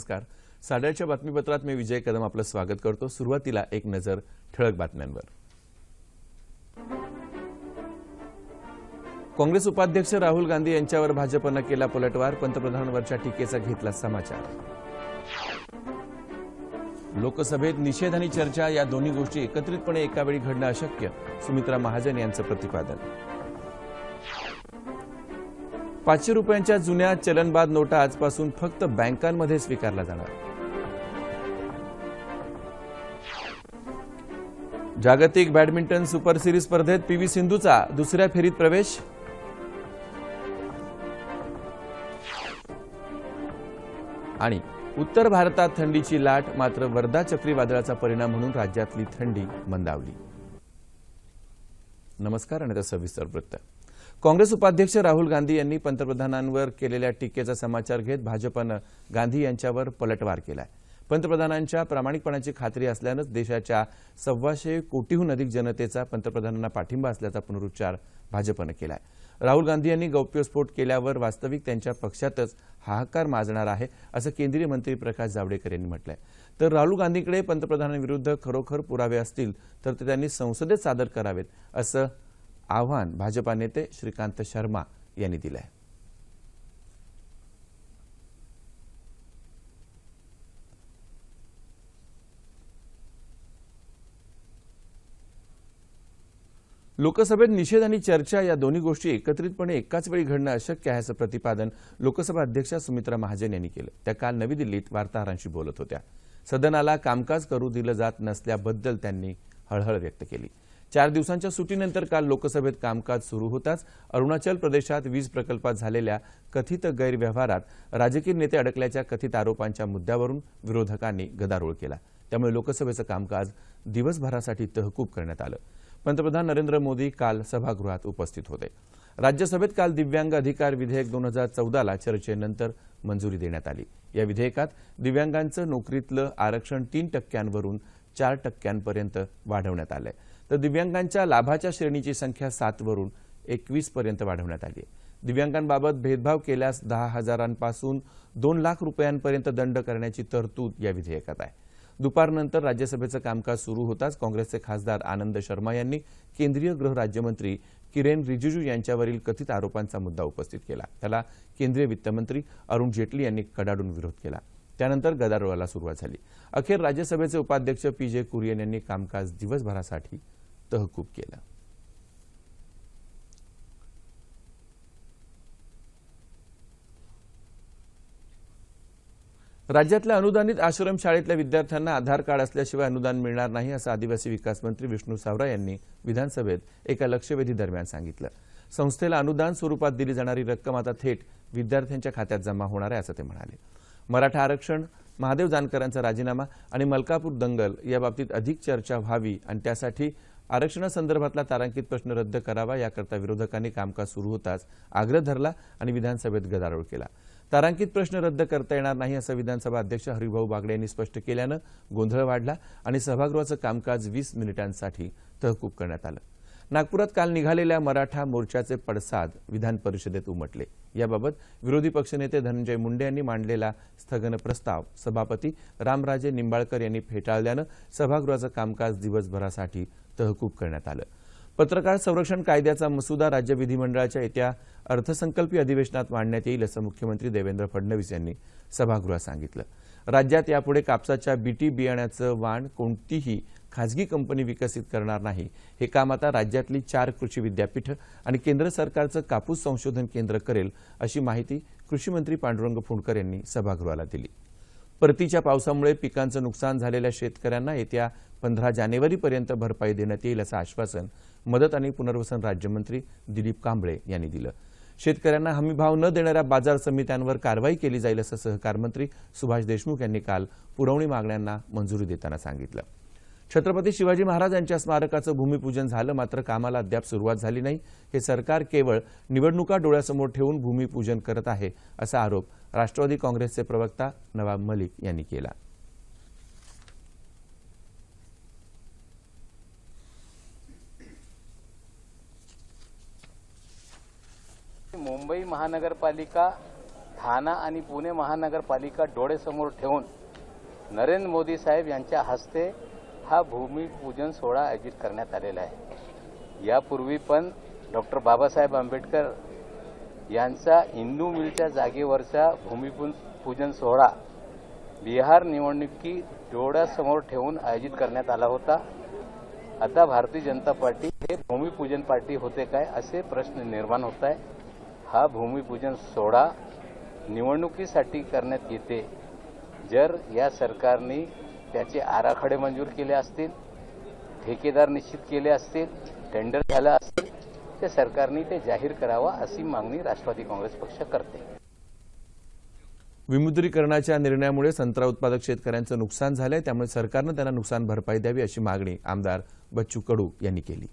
नमस्कार. साड्याच्या बातमीपत्रात मी विजय कदम आपलं स्वागत करतो. सुरुवातीला एक नजर ठळक बातम्यांवर. काँग्रेस उपाध्यक्ष राहुल गांधी यांच्यावर भाजपनं केला पलटवार पंतप्रधानांवरच्या टीकेचा घेतला समाचार. लोकसभेत निषेध आणि चर्चा या दोन्ही गोष्टी एकत्रितपणे एकावेळी घडणं अशक्य सुमित्रा महाजन यांचं प्रतिपादन. पाचशे रुपयांच्या जुन्या चलनबाद नोटा आजपासून फक्त बँकांमध्ये स्वीकारला जाणार. जागतिक बॅडमिंटन सुपर सिरीज स्पर्धेत पीव्ही सिंधूचा दुसऱ्या फेरीत प्रवेश. आणि उत्तर भारतात थंडीची लाट मात्र वर्धा चक्रीवादळाचा परिणाम म्हणून राज्यातली थंडी मंदावली. नमस्कार आणि सविस्तर वृत्त. काँग्रेस उपाध्यक्ष राहुल गांधी यांनी पंतप्रधानांवर केलेल्या टीकेचा समाचार घेत भाजपानं गांधी यांच्यावर पलटवार केलाय. पंतप्रधानांच्या प्रामाणिकपणाची खात्री असल्यानंच देशाच्या सव्वाशे कोटीहून अधिक जनतेचा पंतप्रधानांना पाठिंबा असल्याचा पुनरुच्चार भाजपनं केलाय. राहुल गांधी यांनी गौप्यस्फोट केल्यावर वास्तविक त्यांच्या पक्षातच हाहाकार माजणार आहे असं केंद्रीय मंत्री प्रकाश जावडेकर यांनी म्हटलंय. तर राहुल गांधींकडे पंतप्रधानांविरुद्ध खरोखर पुरावे असतील तर ते त्यांनी संसदेत सादर करावेत असं आव्हान भाजपा नेते श्रीकांत शर्मा यांनी दिलं आहे लोकसभेत निषेध आणि चर्चा या दोन्ही गोष्टी एकत्रितपणे एकाच वेळी घडणं अशक्य आहे असं प्रतिपादन लोकसभा अध्यक्षा सुमित्रा महाजन यांनी केलं. त्या काल नवी दिल्लीत वार्ताहरांशी बोलत होत्या. सदनाला कामकाज करू दिलं जात नसल्याबद्दल त्यांनी हळहळ व्यक्त केली. चार दिवसांच्या सुटीनंतर काल लोकसभेत कामकाज सुरू होताच अरुणाचल प्रदेशात वीज प्रकल्पात झालेल्या कथित गैरव्यवहारात राजकीय नेते अडकल्याच्या कथित आरोपांच्या मुद्द्यावरून विरोधकांनी गदारोळ केला. त्यामुळे लोकसभेचं कामकाज दिवसभरासाठी तहकूब करण्यात आलं. पंतप्रधान नरेंद्र मोदी काल सभागृहात उपस्थित होते. राज्यसभेत काल दिव्यांग अधिकार विधेयक दोन हजार चौदाला चर्चेनंतर मंजुरी देण्यात आली. या विधेयकात दिव्यांगांचं नोकरीतलं आरक्षण तीन टक्क्यांवरून चार टक्क्यांपर्यंत वाढवण्यात आलं आहे तर दिव्यांगांच्या लाभाच्या श्रेणीची संख्या सातवरून एकवीस पर्यंत वाढवण्यात आली आहे. दिव्यांगांबाबत भेदभाव केल्यास दहा हजारांपासून दोन लाख रुपयांपर्यंत दंड करण्याची तरतूद या विधेयकात आहे. दुपारनंतर राज्यसभेचं कामकाज सुरू होताच काँग्रेसचे खासदार आनंद शर्मा यांनी केंद्रीय गृह राज्यमंत्री किरेन रिजिजू यांच्यावरील कथित आरोपांचा मुद्दा उपस्थित केला. त्याला केंद्रीय वित्तमंत्री अरुण जेटली यांनी कडाडून विरोध केला. त्यानंतर गदारोळाला सुरुवात झाली. अखेर राज्यसभेचे उपाध्यक्ष पी जे कुरियन यांनी कामकाज दिवसभरासाठी तहकूब केलं. राज्यातल्या अनुदानित आश्रमशाळेतल्या विद्यार्थ्यांना आधार कार्ड असल्याशिवाय अनुदान मिळणार नाही असं आदिवासी विकास मंत्री विष्णू सावरा यांनी विधानसभेत एका लक्षवेधी दरम्यान सांगितलं. संस्थेला अनुदान स्वरूपात दिली जाणारी रक्कम आता थेट विद्यार्थ्यांच्या खात्यात जमा होणार आहे असं ते म्हणाले. मराठा आरक्षण महादेव जानकरांचा राजीनामा आणि मलकापूर दंगल याबाबतीत अधिक चर्चा व्हावी आणि त्यासाठी आरक्षणासंदर्भातला तारांकित प्रश्न रद्द करावा याकरता विरोधकांनी कामकाज सुरू होताच आग्रह धरला आणि विधानसभेत गदारोळ केला. तारांकित प्रश्न रद्द करता येणार नाही असं विधानसभा अध्यक्ष हरिभाऊ बागडे यांनी स्पष्ट केल्यानं गोंधळ वाढला आणि सभागृहाचं कामकाज वीस मिनिटांसाठी तहकूब करण्यात आलं. नागपुरात काल निघालेल्या मराठा मोर्चाचे पडसाद विधान परिषदेत उमटले. याबाबत विरोधी पक्षनेते धनंजय मुंडे यांनी मांडलेला स्थगन प्रस्ताव सभापती रामराजे निंबाळकर यांनी फेटाळल्यानं सभागृहाचं कामकाज दिवसभरासाठी तहकूब करण्यात आलं. पत्रकार संरक्षण कायद्याचा मसुदा राज्य विधिमंडळाच्या येत्या अर्थसंकल्पीय अधिवेशनात मांडण्यात येईल असं मुख्यमंत्री देवेंद्र फडणवीस यांनी सभागृहात सांगितलं. राज्यात यापुढे कापसाच्या बीटी बियाण्याचं वाण कोणतीही खाजगी कंपनी विकसित करणार नाही. हे काम आता राज्यातली चार कृषी विद्यापीठं आणि केंद्र सरकारचं कापूस संशोधन केंद्र करेल अशी माहिती कृषी मंत्री पांडुरंग फुंडकर यांनी सभागृहाला दिली. परतीच्या पावसामुळे पिकांचं नुकसान झालेल्या शेतकऱ्यांना येत्या पंधरा जानेवारीपर्यंत भरपाई देण्यात येईल असं आश्वासन मदत आणि पुनर्वसन राज्यमंत्री दिलीप कांबळे यांनी दिलं. शेतकऱ्यांना हमीभाव न देणाऱ्या बाजार समित्यांवर कारवाई केली जाईल असं सहकार मंत्री सुभाष देशमुख यांनी काल पुरवणी मागण्यांना मंजुरी देताना सांगितलं. छत्रपती शिवाजी महाराज यांच्या स्मारकाचं भूमिपूजन झालं मात्र कामाला अद्याप सुरुवात झाली नाही. हे सरकार केवळ निवडणुका डोळ्यासमोर ठेवून भूमिपूजन करत आहे असा आरोप राष्ट्रवादी काँग्रेसचे प्रवक्ता नवाब मलिक यांनी केला. मुंबई महानगरपालिका ठाणा आणि पुणे महानगरपालिका डोळेसमोर ठेवून नरेंद्र मोदी साहेब यांच्या हस्ते हा भूमिपूजन सोहळा आयोजित करण्यात आलेला आहे. यापूर्वी पण डॉक्टर बाबासाहेब आंबेडकर यांचा हिंदू मिलच्या जागेवरचा भूमिपूजन पूजन सोहळा बिहार निवडणुकी डोळ्यासमोर ठेवून आयोजित करण्यात आला होता. आता भारतीय जनता पार्टी हे भूमिपूजन पार्टी होते काय असे प्रश्न निर्माण होत आहे. हा भूमिपूजन सोहळा निवडणुकीसाठी करण्यात येते. जर या सरकारने त्याचे आराखडे मंजूर केले असतील ठेकेदार निश्चित केले असतील टेंडर झालं असेल ते सरकारने ते जाहीर करावा अशी मागणी राष्ट्रवादी काँग्रेस पक्ष करते. विमुद्रीकरणाच्या निर्णयामुळे संत्रा उत्पादक शेतकऱ्यांचं नुकसान झालंय त्यामुळे सरकारनं त्यांना नुकसान भरपाई द्यावी अशी मागणी आमदार बच्चू कडू यांनी केली.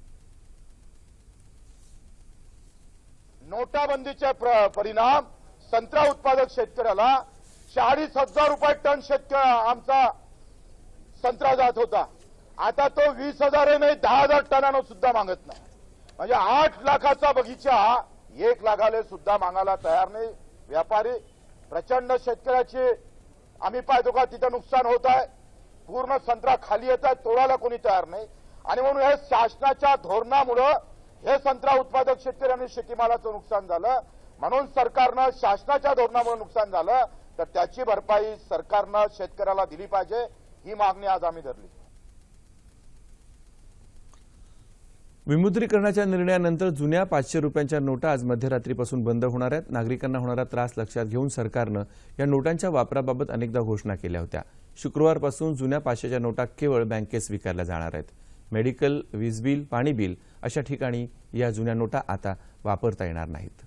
नोटाबंदीचे प्र- परिणाम संत्रा उत्पादक शेतकऱ्याला चाळीस हजार रुपये टन शेतकरी आमचा संत्रा जात होता. आता तो वीस हजार नाही दहा हजार टनानं सुद्धा मागत नाही. म्हणजे आठ लाखाचा बगीचा एक लाखाले सुद्धा मागायला तयार नाही. व्यापारी प्रचंड शेतकऱ्याची आम्ही पाहतो का तिथं नुकसान होत आहे. पूर्ण संत्रा खाली येत आहे तोडायला कोणी तयार नाही. आणि म्हणून हे शासनाच्या धोरणामुळं हे संत्रा उत्पादक शेतकऱ्यांनी शेतीमालाचं नुकसान झालं. म्हणून सरकारनं शासनाच्या धोरणामुळे नुकसान झालं तर त्याची भरपाई सरकारनं शेतकऱ्याला दिली पाहिजे. ही मागणी आज आम्ही धरली. विमुद्रीकरणाच्या निर्णयानंतर जुन्या पाचशे रुपयांच्या नोटा आज मध्यरात्रीपासून बंद होणार आहेत. नागरिकांना होणारा त्रास लक्षात घेऊन सरकारनं या नोटांच्या वापराबाबत अनेकदा घोषणा केल्या होत्या. शुक्रवारपासून जुन्या पाचशेच्या नोटा केवळ बँकेत स्वीकारल्या जाणार आहेत. मेडिकल वीज बिल पाणी बिल अशा ठिकाणी या जुन्या नोटा आता वापरता येणार नाहीत.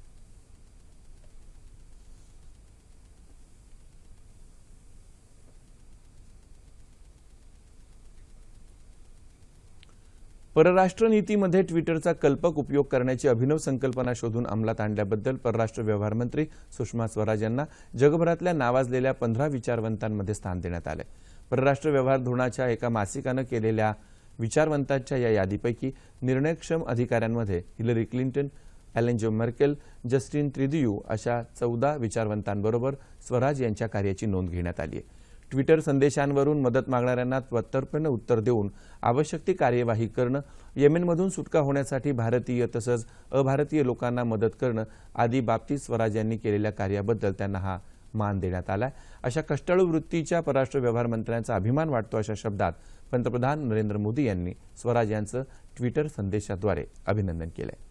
परराष्ट्र नीतीमध्ये ट्विटरचा कल्पक उपयोग करण्याची अभिनव संकल्पना शोधून अंमलात आणल्याबद्दल परराष्ट्र व्यवहार मंत्री सुषमा स्वराज यांना जगभरातल्या नावाजलेल्या पंधरा विचारवंतांमध्ये स्थान देण्यात आलंय परराष्ट्र व्यवहार धोरणाच्या एका मासिकानं केलेल्या विचारवंतांच्या या यादीपैकी निर्णयक्षम अधिकाऱ्यांमध्ये हिलरी क्लिंटन अलेंजो मर्केल जस्टिन त्रिदियू अशा चौदा विचारवंतांबरोबर स्वराज यांच्या कार्याची नोंद घेण्यात आली आहे. ट्विटर संदेशांवरून मदत मागणाऱ्यांना त्वत्तरपणे उत्तर देऊन आवश्यक ती कार्यवाही करणं येमेनमधून सुटका होण्यासाठी भारतीय तसंच अभारतीय लोकांना मदत करणं आदी बाबतीत स्वराज यांनी केलेल्या कार्याबद्दल त्यांना हा मान देण्यात आला अशा कष्टाळू वृत्तीच्या परराष्ट्र व्यवहार मंत्र्यांचा अभिमान वाटतो अशा शब्दात पंतप्रधान नरेंद्र मोदी यांनी स्वराज यांचं ट्विटर संदेशाद्वारे अभिनंदन केलंय.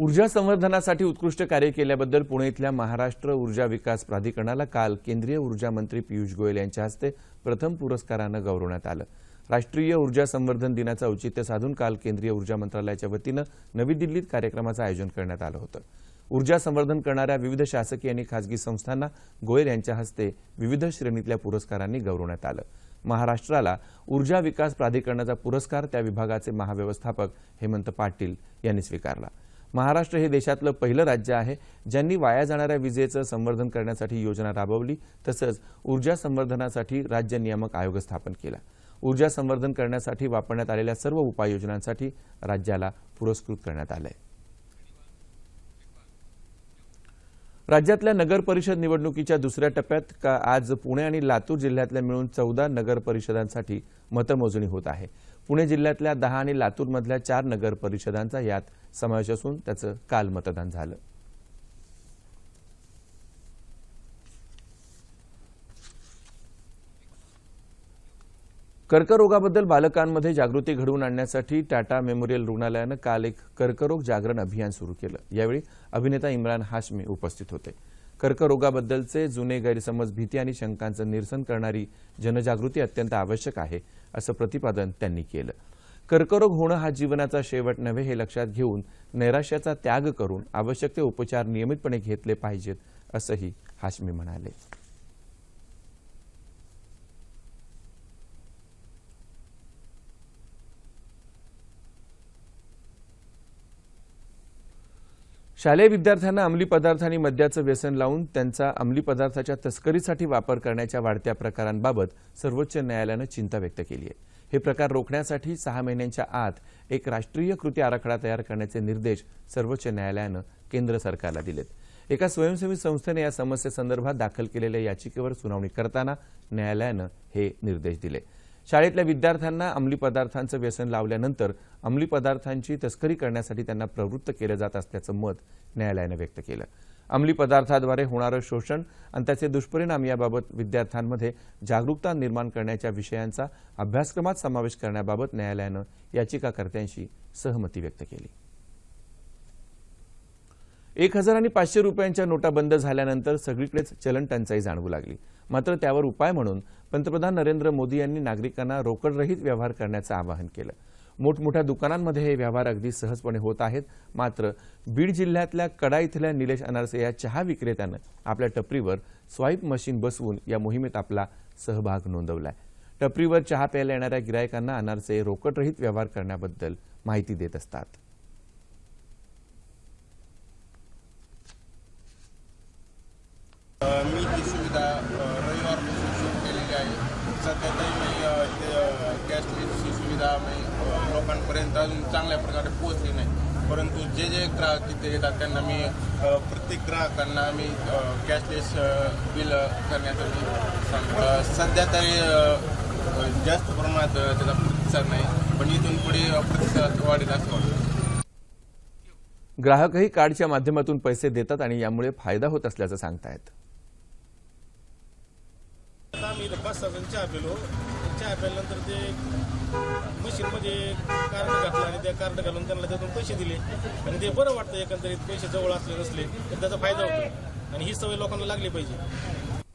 ऊर्जा संवर्धनासाठी उत्कृष्ट कार्य केल्याबद्दल पुणे इथल्या महाराष्ट्र ऊर्जा विकास प्राधिकरणाला काल केंद्रीय ऊर्जा मंत्री पियुष गोयल यांच्या हस्ते प्रथम पुरस्कारानं गौरवण्यात आलं. राष्ट्रीय ऊर्जा संवर्धन दिनाचं औचित्य साधून काल केंद्रीय ऊर्जा मंत्रालयाच्या वतीनं नवी दिल्लीत कार्यक्रमाचं आयोजन करण्यात आलं होतं. ऊर्जा संवर्धन करणाऱ्या विविध शासकीय आणि खासगी संस्थांना गोयल यांच्या हस्ते विविध श्रेणीतल्या पुरस्कारांनी गौरवण्यात आलं. महाराष्ट्राला ऊर्जा विकास प्राधिकरणाचा पुरस्कार त्या विभागाचे महाव्यवस्थापक हेमंत पाटील यांनी स्वीकारला. महाराष्ट्र हे देशातलं पहिलं राज्य आहे ज्यांनी वाया जाणाऱ्या विजेचं संवर्धन करण्यासाठी योजना राबवली तसंच ऊर्जा संवर्धनासाठी राज्य नियामक आयोग स्थापन केला. ऊर्जा संवर्धन करण्यासाठी वापरण्यात आलेल्या सर्व उपाययोजनांसाठी राज्याला पुरस्कृत करण्यात आलंय. राज्यातल्या नगर परिषद निवडणुकीच्या दुसऱ्या टप्प्यात का आज पुणे आणि लातूर जिल्ह्यातल्या मिळून चौदा नगर परिषदांसाठी मतमोजणी होत आहे. पुणे जिल्ह्यातल्या दहा आणि लातूरमधल्या चार नगर परिषदांचा यात समावेश असून त्याचं काल मतदान झालं. कर्करोगाबद्दल बालकांमध्ये जागृती घडवून आणण्यासाठी टाटा मेमोरियल रुग्णालयानं काल एक कर्करोग जागरण अभियान सुरू केलं. यावेळी अभिनेता इम्रान हाशमी उपस्थित होते. कर्करोगाबद्दलचे जुने गैरसमज भीती आणि शंकांचं निरसन करणारी जनजागृती अत्यंत आवश्यक आहे असं प्रतिपादन त्यांनी केलं. कर्करोग होणं हा जीवनाचा शेवट नव्हे हे लक्षात घेऊन नैराश्याचा त्याग करून आवश्यक ते उपचार नियमितपणे घेतले पाहिजेत असंही हाशमी म्हणाले. शालेय विद्यार्थ्यांना अंमली पदार्थ आणि मद्याचं व्यसन लावून त्यांचा अंमली पदार्थाच्या तस्करीसाठी वापर करण्याच्या वाढत्या प्रकारांबाबत सर्वोच्च न्यायालयानं चिंता व्यक्त केली आहे. हे प्रकार रोखण्यासाठी सहा महिन्यांच्या आत एक राष्ट्रीय कृती आराखडा तयार करण्याचे निर्देश सर्वोच्च न्यायालयानं केंद्र सरकारला दिलेत. एका स्वयंसेवी संस्थेने या समस्येसंदर्भात दाखल केलेल्या याचिकेवर सुनावणी करताना न्यायालयानं हे निर्देश दिले. शाळेतल्या विद्यार्थ्यांना अंमली पदार्थांचं व्यसन लावल्यानंतर अंमली पदार्थांची तस्करी करण्यासाठी त्यांना प्रवृत्त केलं जात असल्याचं मत न्यायालयानं व्यक्त केलं. अंमली पदार्थाद्वारे होणारं शोषण आणि त्याचे दुष्परिणाम याबाबत विद्यार्थ्यांमध्ये जागरूकता निर्माण करण्याच्या विषयांचा अभ्यासक्रमात समावेश करण्याबाबत न्यायालयानं याचिकाकर्त्यांशी सहमती व्यक्त केली. एक हजार आणि पाचशे रुपयांच्या नोटा बंद झाल्यानंतर सगळीकडेच चलन टंचाई जाणवू लागली. मात्र त्यावर उपाय म्हणून पंतप्रधान नरेंद्र मोदी यांनी नागरिकांना रोकडरहित व्यवहार करण्याचं आवाहन केलं. मोठमोठ्या दुकानांमध्ये हे व्यवहार अगदी सहजपणे होत आहेत. मात्र बीड जिल्ह्यातल्या कडा इथल्या निलेश अनारसे या चहा विक्रेत्यानं आपल्या टपरीवर स्वाईप मशीन बसवून या मोहिमेत आपला सहभाग नोंदवलाय. टपरीवर चहा प्यायला येणाऱ्या गिरायकांना अनारसे रोकडरहित व्यवहार करण्याबद्दल माहिती देत असतात अ, मी ती सुविधा अ, रविवारपासून सुरू केलेली आहे सध्या तरी मी अ, ते, अ, कॅशलेसची सुविधा मी अ, लोकांपर्यंत अजून चांगल्या प्रकारे पोहोचली नाही. परंतु जे जे ग्राहक तिथे येतात त्यांना मी प्रत्येक ग्राहकांना मी अ, कॅशलेस बिल करण्यासाठी सांगतो. अ, सध्या तरी जास्त प्रमाणात त्याचा प्रतिसाद नाही पण इथून पुढे प्रतिसाद वाढेल असं वाटतं. ग्राहकही कार्डच्या माध्यमातून पैसे देतात आणि यामुळे फायदा होत असल्याचं सांगतायत. चहा प्यायल्यानंतर ते मशीनमध्ये कार्ड घातलं आणि त्या कार्ड घालून त्यांना त्यातून पैसे दिले. आणि ते बरं वाटतं एकंदरीत पैसे जवळ असले नसले तर त्याचा फायदा होतो. आणि ही सवय लोकांना लागली पाहिजे.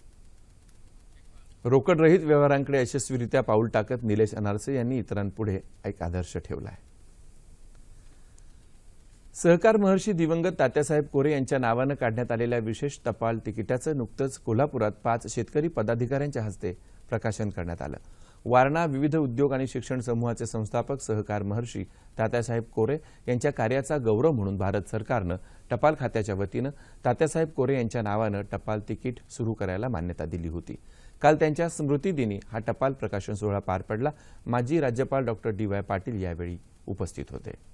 रोकडरहित व्यवहारांकडे यशस्वीरित्या पाऊल टाकत निलेश अनारसे यांनी इतरांपुढे एक आदर्श ठेवला आहे सहकार महर्षी दिवंगत तात्यासाहेब कोरे यांच्या नावानं काढण्यात आलेल्या विशेष टपाल तिकिटाचं नुकतंच कोल्हापुरात पाच शेतकरी पदाधिकाऱ्यांच्या हस्ते प्रकाशन करण्यात आलं. वारणा विविध उद्योग आणि शिक्षण समूहाचे संस्थापक सहकार महर्षी तात्यासाहेब कोरे यांच्या कार्याचा गौरव म्हणून भारत सरकारनं टपाल खात्याच्या वतीनं तात्यासाहेब कोरे यांच्या नावानं टपाल तिकीट सुरू करायला मान्यता दिली होती. काल त्यांच्या स्मृतिदिनी हा टपाल प्रकाशन सोहळा पार पडला. माजी राज्यपाल डॉक्टर डी वाय पाटील यावेळी उपस्थित होते.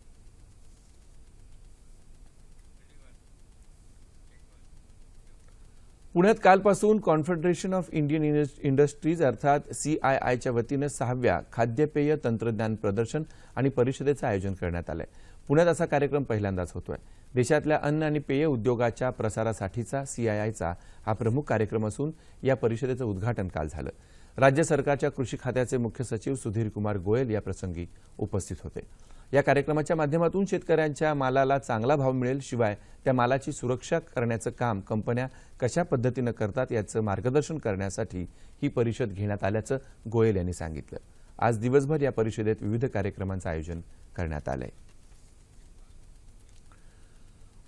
पुण्यात कालपासून कॉन्फेडरेशन ऑफ इंडियन इंडस्ट्रीज अर्थात सीआयआयच्या वतीनं सहाव्या खाद्यपेय तंत्रज्ञान प्रदर्शन आणि परिषदेचं आयोजन करण्यात आलंय. पुण्यात असा कार्यक्रम पहिल्यांदाच होतोय. देशातल्या अन्न आणि पेय उद्योगाच्या प्रसारासाठीचा सीआयआयचा हा प्रमुख कार्यक्रम असून या परिषदेचं उद्घाटन काल झालं. राज्य सरकारच्या कृषी खात्याचे मुख्य सचिव सुधीर कुमार गोयल या प्रसंगी उपस्थित होते. या कार्यक्रमाच्या माध्यमातून शेतकऱ्यांच्या मालाला चांगला भाव मिळेल शिवाय त्या मालाची सुरक्षा करण्याचं काम कंपन्या कशा पद्धतीनं करतात याचं मार्गदर्शन करण्यासाठी ही परिषद घेण्यात आल्याचं गोयल यांनी सांगितलं. आज दिवसभर या परिषदेत विविध कार्यक्रमांचं आयोजन करण्यात आलंय.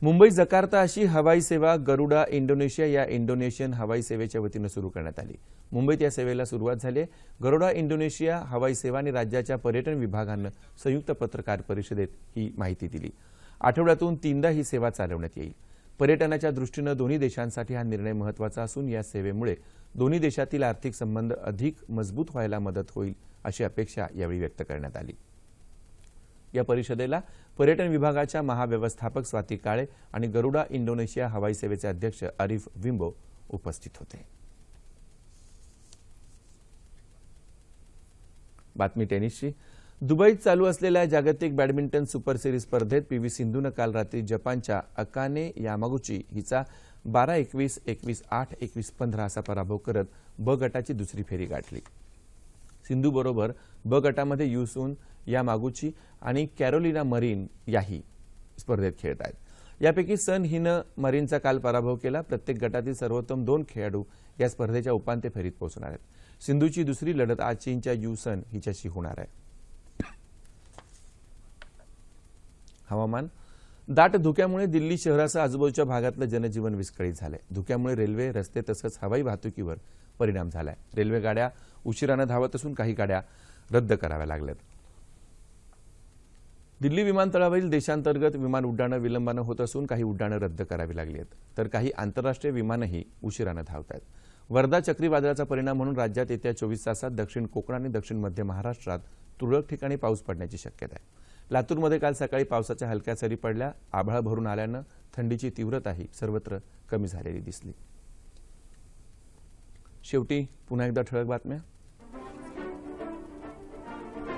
मुंबई जकार्ता अशी हवाई सेवा गरुडा इंडोनेशिया या इंडोनेशियन हवाई सेवेच्या वतीनं सुरू करण्यात आली. मुंबईत या सेवेला सुरुवात झाली. गरुडा इंडोनेशिया हवाई सेवा आणि राज्याच्या पर्यटन विभागानं संयुक्त पत्रकार परिषदेत ही माहिती दिली. आठवड्यातून तीनदा ही सेवा चालवण्यात येईल. पर्यटनाच्या दृष्टीनं दोन्ही देशांसाठी हा निर्णय महत्त्वाचा असून या सेवेमुळे दोन्ही देशातील आर्थिक संबंध अधिक मजबूत व्हायला मदत होईल अशी अपेक्षा यावेळी व्यक्त करण्यात आली. या परिषदेला पर्यटन विभागाच्या महाव्यवस्थापक स्वाती काळे आणि गरुडा इंडोनेशिया हवाई सेवेचे अध्यक्ष अरिफ विंबो उपस्थित होते. बातमी टेनिसची. दुबईत चालू असलेल्या जागतिक बॅडमिंटन सुपर सिरीज स्पर्धेत पी व्ही सिंधूनं काल रात्री जपानच्या अकाने यामागुची हिचा बारा एकवीस एकवीस आठ एकवीस पंधरा असा पराभव करत ब गटाची दुसरी फेरी गाठली. सिंधू बरोबर ब गटामध्ये युसून या मागुची आणि कॅरोलिना मरीन याही स्पर्धेत खेळत आहेत. यापैकी सन हिनं मरीनचा काल पराभव केला. प्रत्येक गटातील सर्वोत्तम दोन खेळाडू या स्पर्धेच्या उपांत्य फेरीत पोहोचणार आहेत. सिंधूची दुसरी लढत आज चीनच्या यू सन हिच्याशी होणार आहे. हवामान. दाट धुक्यामुळे दिल्ली शहरासह आजूबाजूच्या भागातलं जनजीवन विस्कळीत झालंय. धुक्यामुळे रेल्वे रस्ते तसंच हवाई वाहतुकीवर परिणाम झालाय. रेल्वे गाड्या उशिरानं धावत असून काही गाड्या रद्द कराव्या लागल्यात. दिल्ली विमानतळावरील देशांतर्गत विमान उड्डाणं विलंबानं होत असून काही उड्डाणं रद्द करावी लागली आहेत. तर काही आंतरराष्ट्रीय विमानंही उशिरानं धावत आहेत वर्धा चक्रीवादळाचा परिणाम म्हणून राज्यात येत्या चोवीस तासात दक्षिण कोकण आणि दक्षिण मध्य महाराष्ट्रात तुरळक ठिकाणी पाऊस पडण्याची शक्यता आहे. लातूरमध्ये काल सकाळी पावसाच्या हलक्या सरी पडल्या. आभाळ भरून आल्यानं थंडीची तीव्रताही सर्वत्र कमी झालेली दिसली. शेवटी पुन्हा एकदा ठळक बातम्या.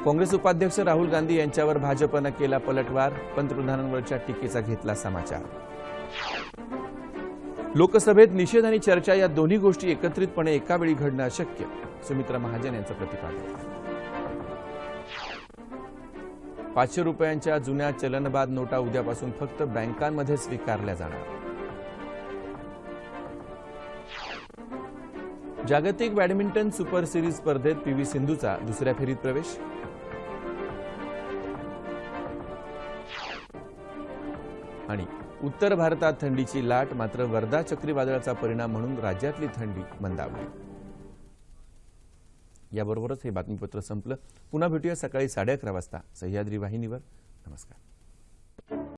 काँग्रेस उपाध्यक्ष राहुल गांधी यांच्यावर भाजपनं केला पलटवार पंतप्रधानांवरच्या टीकेचा घेतला समाचार. लोकसभेत निषेध आणि चर्चा या दोन्ही गोष्टी एकत्रितपणे एका वेळी घडणं अशक्य सुमित्रा महाजन यांचं प्रतिपादन. पाचशे रुपयांच्या जुन्या चलनबाद नोटा उद्यापासून फक्त बँकांमध्ये स्वीकारल्या जाणार. जागतिक बॅडमिंटन सुपर सिरीज स्पर्धेत पी व्ही सिंधूचा दुसऱ्या फेरीत प्रवेश. आणि उत्तर भारतात थंडीची लाट मात्र वर्धा चक्रीवादळाचा परिणाम म्हणून राज्यातली थंडी मंदावली. याबरोबरच हे बातमीपत्र संपलं. पुन्हा भेटूया सकाळी साडे अकरा वाजता. सह्याद्री वाहिनीवर. नमस्कार.